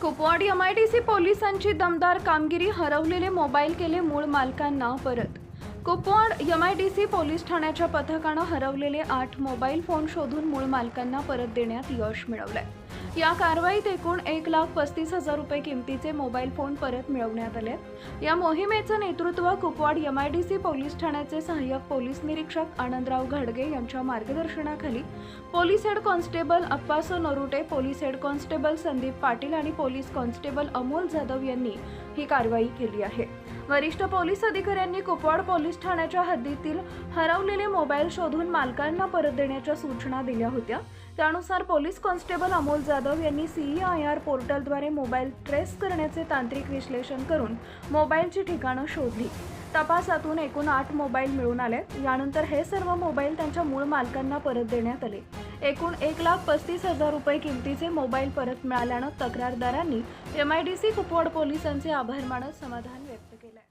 Kupwad M I D C पोलिसांची दमदार कामगिरी हरवलेले मोबाईल केले मूळ मालकांना परत. Kupwad M I D C police ठाण्याच्या पथकानं हरवलेले आठ मोबाईल फोन शोधून मूळ मालकांना परत देण्यात यश मिळवलंय. या कारवाईत एकूण एक लाख पस्तीस हजार रुपये किमतीचे मोबाईल फोन परत मिळवण्यात आले. या मोहिमेचं नेतृत्व कुपवाड एमआयडीसी पोलीस ठाण्याचे सहाय्यक पोलीस निरीक्षक आनंदराव घडगे यांच्या मार्गदर्शनाखाली police head constable Appaso Narute police head constable Sandeep Patil आणि पोलीस कॉन्स्टेबल अमोल जाधव यांनी ही कारवाई केली आहे. वरिष्ठ पोलीस अधिकाऱ्यांनी कुपवाड पोलीस ठाण्याच्या हद्दीतील हरवलेले मोबाईल शोधून मालकांना परत देण्याच्या सूचना दिल्या होत्या. त्यानुसार पोलीस कॉन्स्टेबल अमोल जाधव यांनी सीई आय आर पोर्टलद्वारे मोबाईल ट्रेस करण्याचे तांत्रिक विश्लेषण करून मोबाईलची ठिकाणं शोधली. तपासातून एकूण आठ मोबाईल मिळून आले. यानंतर हे सर्व मोबाईल त्यांच्या मूळ मालकांना परत देण्यात आले. एकूण एक लाख पस्तीस हजार रुपये किमतीचे मोबाईल परत मिळाल्यानं तक्रारदारांनी M I D C Kupwad पोलिसांचे आभार मानत समाधान व्यक्त केलं